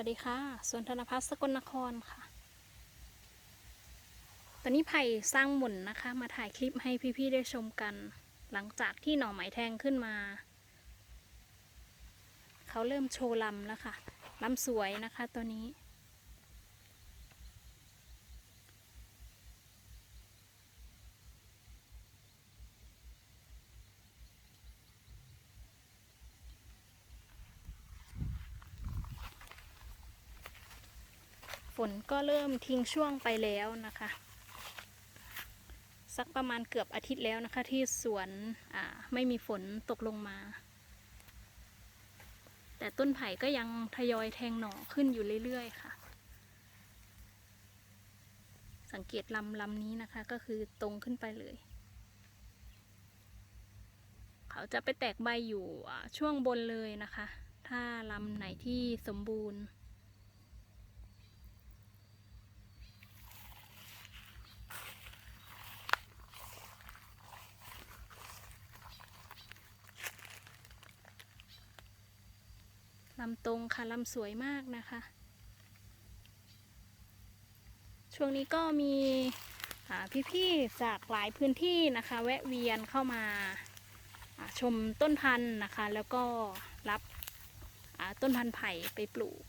วัสดีค่ะ สวนธนพัฒน์สกลนครค่ะ ตอนนี้ไผ่สร้างหมุนนะคะ มาถ่ายคลิปให้พี่ๆได้ชมกัน หลังจากที่หน่อไม้แทงขึ้นมา เขาเริ่มโชว์ลำแล้วค่ะลำสวยนะคะตัวนี้ ฝนก็เริ่มทิ้งช่วงไปแล้วนะคะ สักประมาณเกือบอาทิตย์แล้วนะคะ ที่สวนไม่มีฝนตกลงมา แต่ต้นไผ่ก็ยังทยอยแทงหน่อขึ้นอยู่เรื่อยๆค่ะ สังเกตลำลำนี้นะคะก็คือตรงขึ้นไปเลย เขาจะไปแตกใบอยู่ช่วงบนเลยนะคะ ถ้าลำไหนที่สมบูรณ์ ลำตรงค่ะลำสวยมากนะคะ ช่วงนี้ก็มีพี่ๆจากหลายพื้นที่นะคะ แวะเวียนเข้ามาชมต้นพันธุ์นะคะ แล้วก็รับต้นพันธุ์ไผ่ไปปลูก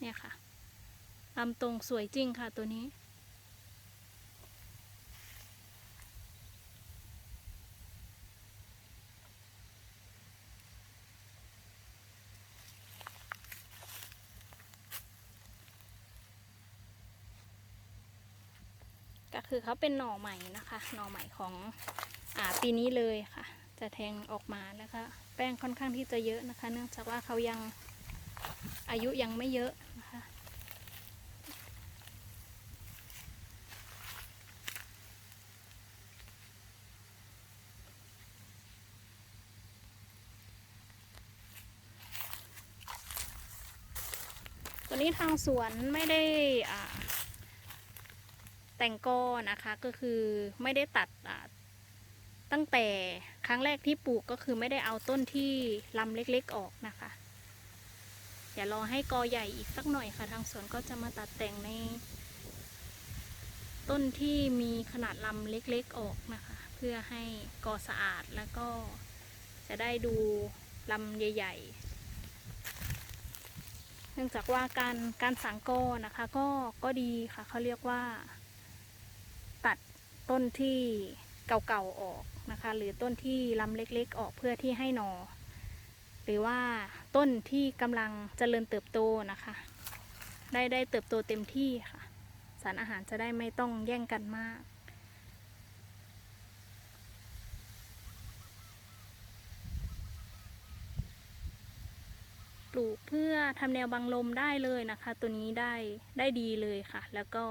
เนี่ยค่ะลำตรงสวยจริงค่ะตัวนี้ ก็คือเขาเป็นหน่อใหม่นะคะ หน่อใหม่ของอ่าปีนี้เลยค่ะ จะแทงออกมาแล้วก็แป้งค่อนข้างที่จะเยอะนะคะ เนื่องจากว่าเขายังอายุยังไม่เยอะนะคะตัวนี้ทางสวนไม่ได้อ่า ตงกอนะคะก็คือไม่ได้ตัดตั้งแต่ครั้งแรกที่ปลูกก็คือไม่ได้เอาต้นที่ลำเล็กๆออกนะคะเดี๋ยวรอให้กอใหญ่อีกสักหน่อยค่ะ ทางสวนก็จะมาตัดแต่งใน ต้นที่มีขนาดลำเล็กๆออกนะคะ เพื่อให้กอสะอาดแล้วก็จะได้ดูลำใหญ่ๆ เนื่องจากว่าการการสังกอนะคะ ก็ก็ดีค่ะเขาเรียกว่า ตัดต้นที่เก่าๆออกนะคะ หรือต้นที่ลำเล็กๆ ออกเพื่อที่ให้หนอ หรือว่าต้นที่กำลังเจริญเติบโตนะคะ ได้ได้เติบโตเต็มที่ค่ะ สารอาหารจะได้ไม่ต้องแย่งกันมากปลูกเพื่อทำแนวบังลมได้เลยนะคะ ตัวนี้ได้ได้ดีเลยค่ะ แล้วก็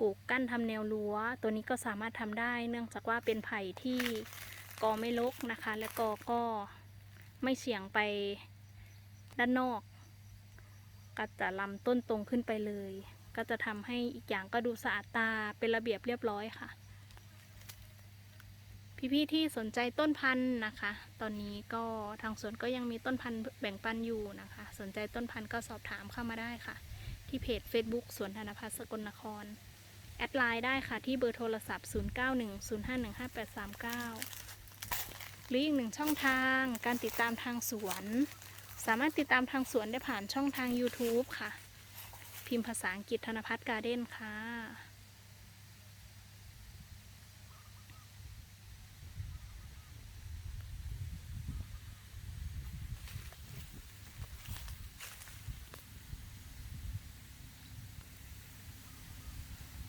ปลูกกั้นทำแนวรั้ว ตัวนี้ก็สามารถทำได้ เนื่องจากว่าเป็นไผ่ที่กอไม่ลกนะคะ และกอก็ไม่เฉียงไปด้านนอก ก็จะลำต้นตรงขึ้นไปเลย ก็จะทำให้อีกอย่างก็ดูสะอาดตาเป็นระเบียบเรียบร้อยค่ะ พี่ๆที่สนใจต้นพันธุ์นะคะ ตอนนี้ก็ทางสวนก็ยังมีต้นพันธุ์แบ่งปันอยู่นะคะ สนใจต้นพันธุ์ก็สอบถามเข้ามาได้ค่ะ ที่เพจ Facebook สวนธนพัฒน์สกลนคร แอดไลน์ได้ค่ะที่เบอร์โทรศัพท์ 0910515839 หรืออีกหนึ่งช่องทางการติดตามทางสวน สามารถติดตามทางสวนได้ผ่านช่องทาง YouTube ค่ะ พิมพ์ภาษาอังกฤษธนพัฒน์การ์เด้นค่ะ